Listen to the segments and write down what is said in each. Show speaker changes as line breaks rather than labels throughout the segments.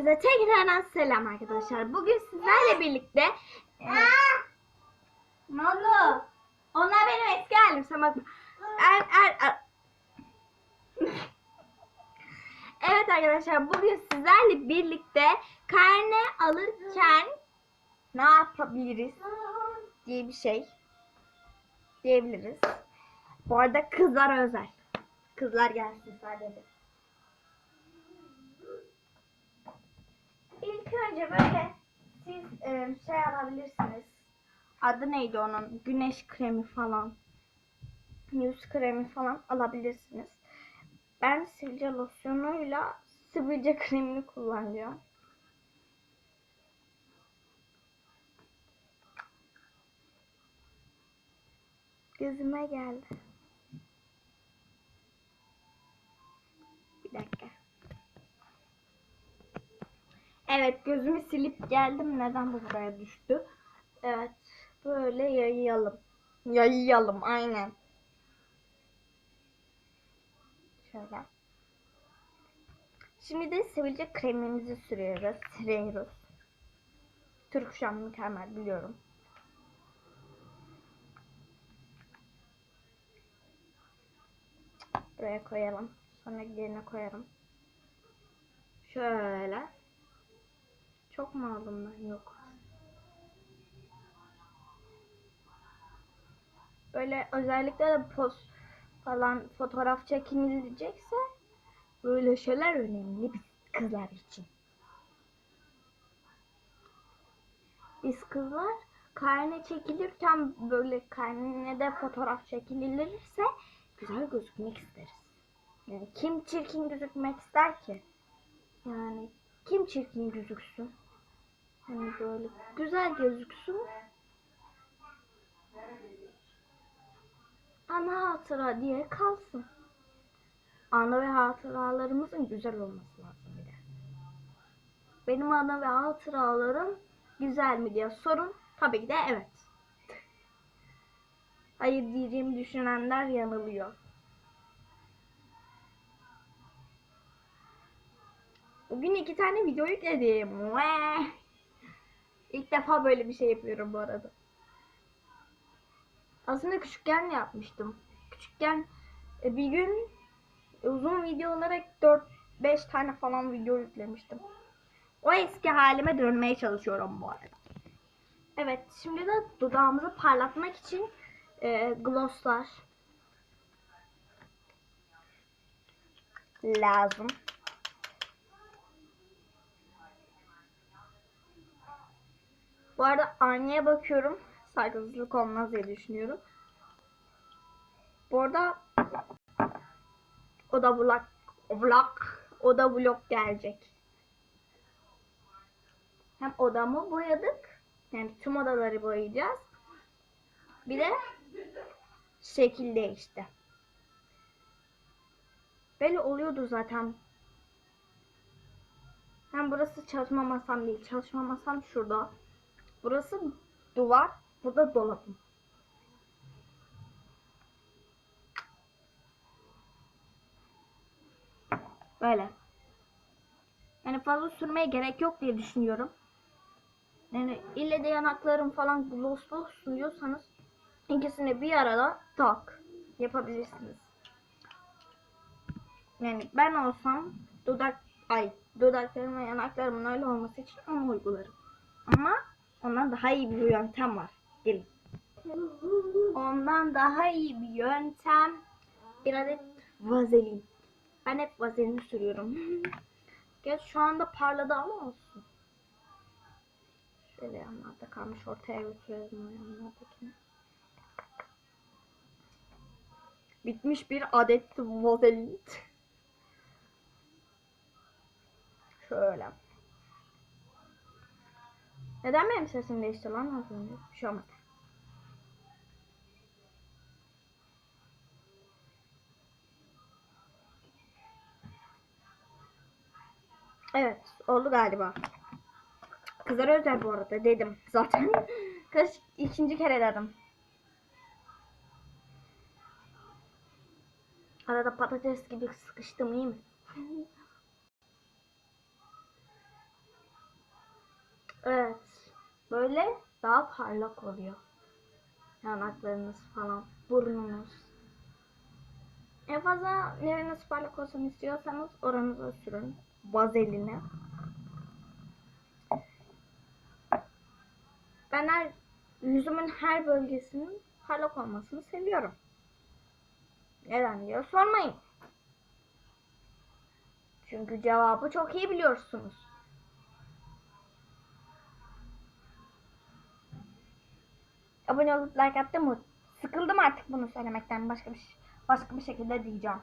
Herkese tekrardan selam arkadaşlar. Bugün sizlerle birlikte ne oldu? Onlar benim eski halim. Sen bakma. Er, er, er. evet arkadaşlar bugün sizlerle birlikte karne alırken ne yapabiliriz diye bir şey diyebiliriz. Bu arada kızlar özel. Kızlar gelsin sadece. İlk önce böyle siz e, şey alabilirsiniz. Adı neydi onun? Güneş kremi falan. Yüz kremi falan alabilirsiniz. Ben sivilce losyonuyla sivilce kremini kullanacağım. Gözüme geldi. Bir dakika. Evet gözümü silip geldim. Neden bu buraya düştü? Evet. Böyle yayalım. Yayalım aynen. Şöyle. Şimdi de sivilce kremimizi sürüyoruz. Sürüyoruz. Türk şu an mükemmel biliyorum. Buraya koyalım. Sonra yerine koyarım. Şöyle. Çok mu aldım ben? Yok. Böyle özellikle de poz falan fotoğraf çekinilecekse böyle şeyler önemli biz kızlar için. Biz kızlar karne çekilirken böyle karnede fotoğraf çekilirse güzel gözükmek isteriz. Yani kim çirkin gözükmek ister ki? Yani kim çirkin gözüksün? Hani böyle güzel gözüksün. Ana hatıra diye kalsın. Ana ve hatıralarımızın güzel olması lazım bir de. Benim ana ve hatıralarım güzel mi diye sorun. Tabii ki de evet. Hayır diyeceğimi düşünenler yanılıyor. Bugün iki tane video yükledim. Vee. İlk defa böyle bir şey yapıyorum bu arada. Aslında küçükken yapmıştım. Küçükken e, bir gün uzun video olarak 4-5 tane falan video yüklemiştim. O eski halime dönmeye çalışıyorum bu arada. Evet şimdi de dudağımızı parlatmak için e, glosslar lazım. Bu arada aynaya bakıyorum. Saygısızlık olmaz diye düşünüyorum. Bu arada o da vlog, vlog, o da vlog gelecek. Hem odamı boyadık. Yani tüm odaları boyayacağız. Bir de şekil değişti. Böyle oluyordu zaten. Hem burası çalışma masam değil. Çalışma masam şurada. Burası duvar. Burada dolabım. Böyle. Yani fazla sürmeye gerek yok diye düşünüyorum. Yani ille de yanaklarım falan gloss olsun diyorsanız ikisini bir arada tak yapabilirsiniz. Yani ben olsam dudak ay dudaklarım ve yanaklarımın öyle olması için onu uygularım. Ama ondan daha iyi bir yöntem var. Gelin. Ondan daha iyi bir yöntem bir adet vazelin. Ben hep vazelini sürüyorum. Geç şu anda parladı ama olsun. Şöyle yanlarda kalmış ortaya götürelim o yanlardakini. Bitmiş bir adet vazelin. Şöyle. Neden benim sesim değişti lan az önce? Bir şey olmadı. Evet, oldu galiba. Kızlar özel bu arada dedim zaten. Kaç ikinci kere dedim. Arada patates gibi sıkıştım iyi mi? böyle daha parlak oluyor. Yanaklarınız falan, burnunuz. En fazla nereniz parlak olsun istiyorsanız oranıza sürün. Vazelini. Ben her yüzümün her bölgesinin parlak olmasını seviyorum. Neden diye sormayın. Çünkü cevabı çok iyi biliyorsunuz. Abone olup like attın mı? Sıkıldım artık bunu söylemekten. Başka bir şey- başka bir şekilde diyeceğim.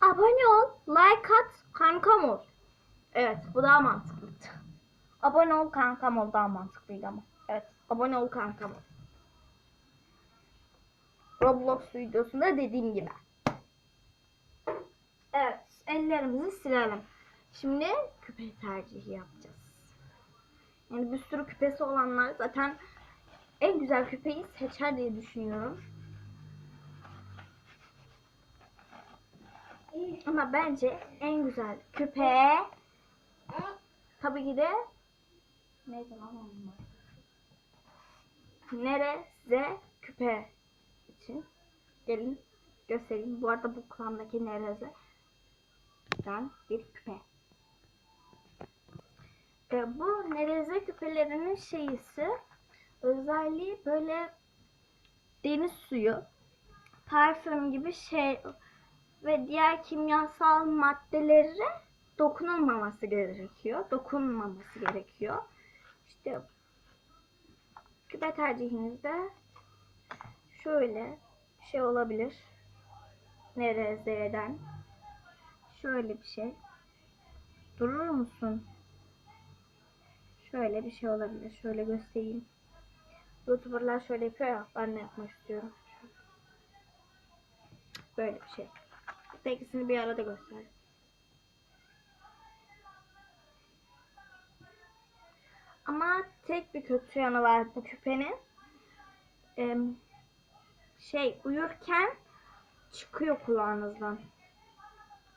Abone ol, like at, kankam ol. Evet, bu daha mantıklıydı. Abone ol, kankam ol daha mantıklıydı ama. Evet, abone ol, kankam ol. Roblox videosunda dediğim gibi. Evet, ellerimizi silelim. Şimdi küpe tercihi yapacağız. Yani bir sürü küpesi olanlar zaten en güzel küpeyi seçer diye düşünüyorum. Ama bence en güzel küpe tabii ki de neydi? Nereze küpe için gelin göstereyim. Bu arada bu kulağımdaki nereze ben bir küpe. E, bu nereze küpelerinin şeyisi özelliği böyle deniz suyu, parfüm gibi şey ve diğer kimyasal maddelere dokunulmaması gerekiyor. Dokunmaması gerekiyor. İşte küpe tercihinizde şöyle şey olabilir. Nerezeden şöyle bir şey. Durur musun? Şöyle bir şey olabilir. Şöyle göstereyim. Youtuberlar şöyle yapıyor ya. Ben de yapmak istiyorum. Böyle bir şey. Hatta bir arada göster. Ama tek bir kötü yanı var bu küpenin. Ee, şey uyurken çıkıyor kulağınızdan.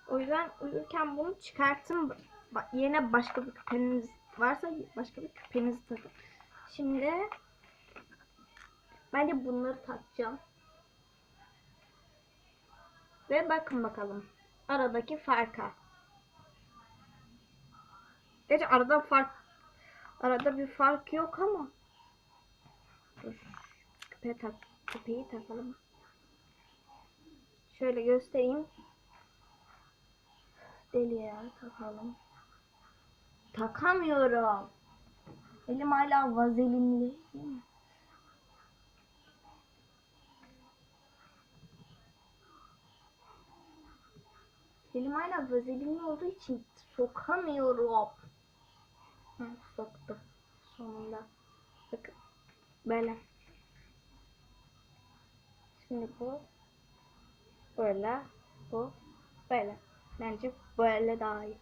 O yüzden uyurken bunu çıkartın. Yerine başka bir küpeniz varsa başka bir küpenizi takın. Şimdi ben de bunları takacağım. Ve bakın bakalım aradaki farka. Gerçi arada fark arada bir fark yok ama dur küpe tak küpeyi takalım. Şöyle göstereyim. Deli ya takalım. Takamıyorum. Elim hala vazelinli. Elim hala vazelinli olduğu için sokamıyorum. Hı, soktum. Sonunda. Bakın. Böyle. Şimdi bu. Böyle. Bu. Böyle. Bence böyle daha iyi.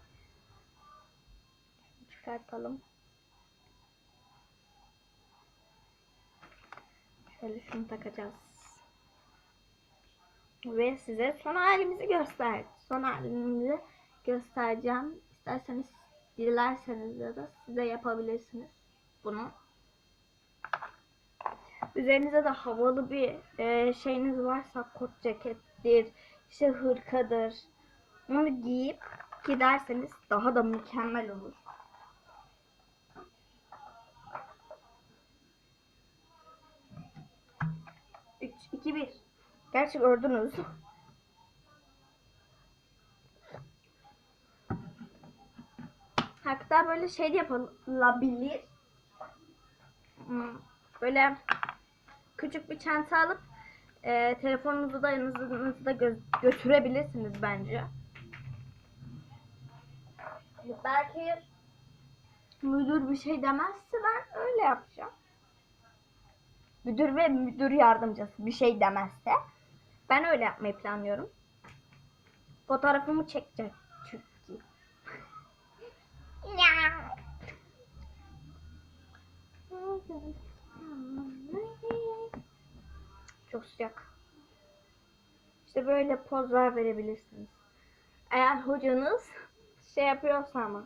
Çıkartalım. Şöyle şunu takacağız. Ve size son halimizi göster. Son halimizi göstereceğim. İsterseniz dilerseniz ya da size yapabilirsiniz bunu. Üzerinize de havalı bir e, şeyiniz varsa kot cekettir, işte hırkadır. Onu giyip giderseniz daha da mükemmel olur. 3, 2, 1. Gerçi gördünüz. Hatta böyle şey de yapılabilir. Hmm, Böyle küçük bir çanta alıp e, telefonunuzu da yanınızda gö- götürebilirsiniz bence. Belki müdür bir şey demezse ben öyle yapacağım. Müdür ve müdür yardımcısı bir şey demezse ben öyle yapmayı planlıyorum. Fotoğrafımı çekecek çünkü. Çok sıcak. İşte böyle pozlar verebilirsiniz. Eğer hocanız şey yapıyorsa ama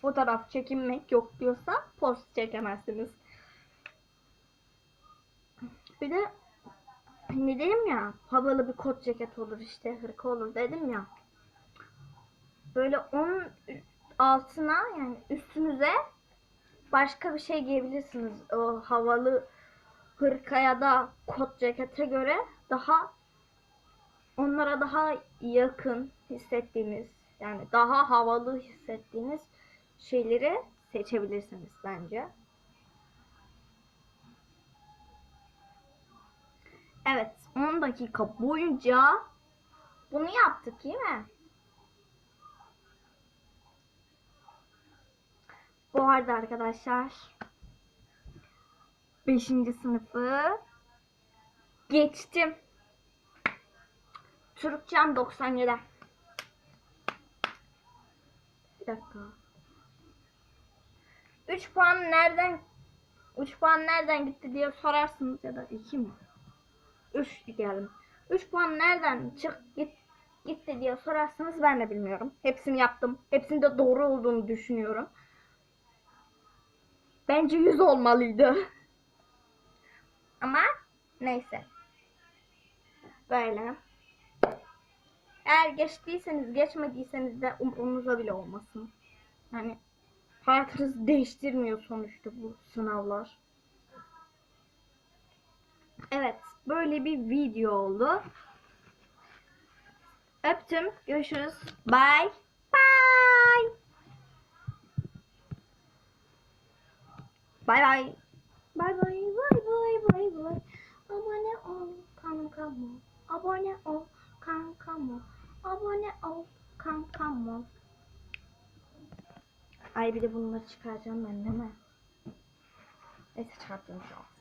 fotoğraf çekinmek yok diyorsa post çekemezsiniz. Bir de ne dedim ya havalı bir kot ceket olur işte hırka olur dedim ya. Böyle onun altına yani üstünüze başka bir şey giyebilirsiniz. O havalı hırka ya da kot cekete göre daha onlara daha yakın hissettiğiniz yani daha havalı hissettiğiniz şeyleri seçebilirsiniz bence. Evet, 10 dakika boyunca bunu yaptık değil mi? Bu arada arkadaşlar 5. sınıfı geçtim. Türkçem 97'den. Bir dakika. 3 puan nereden 3 puan nereden gitti diye sorarsınız ya da 2 mi? 3 diyelim. 3 puan nereden çık git gitti diye sorarsanız ben de bilmiyorum. Hepsini yaptım. Hepsinde doğru olduğunu düşünüyorum. Bence 100 olmalıydı. Ama neyse. Böyle. Eğer geçtiyseniz geçmediyseniz de umurunuzda bile olmasın. Yani hayatınızı değiştirmiyor sonuçta bu sınavlar. Evet, böyle bir video oldu. Öptüm. Görüşürüz. Bye. Bye. Bye bye. Bye bye. Bye bye. Bye bye. Abone ol kankama. Abone ol kankama. Abone ol kankama. Ay bir de bunları çıkaracağım ben değil mi? Neyse çıkarttım şu an.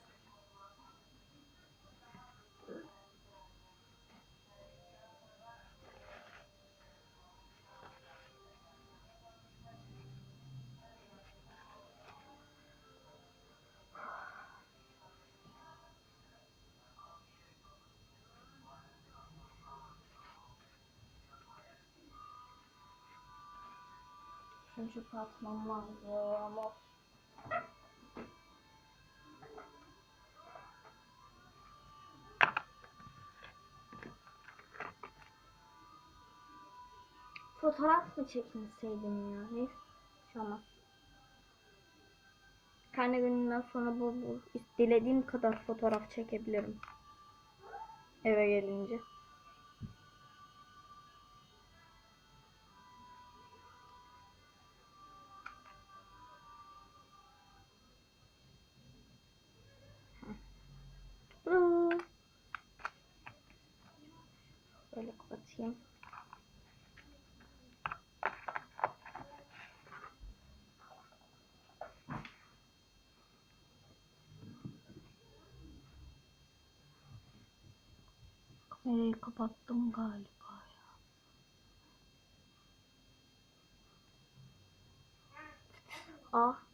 Şunu çıkartmam lazım. Fotoğraf mı çekinseydim ya? Neyse. Bir şey. Karne gününden sonra bu, bu dilediğim kadar fotoğraf çekebilirim. Eve gelince. Hı. Böyle kapatayım. Kamerayı kapattım galiba ya. Ah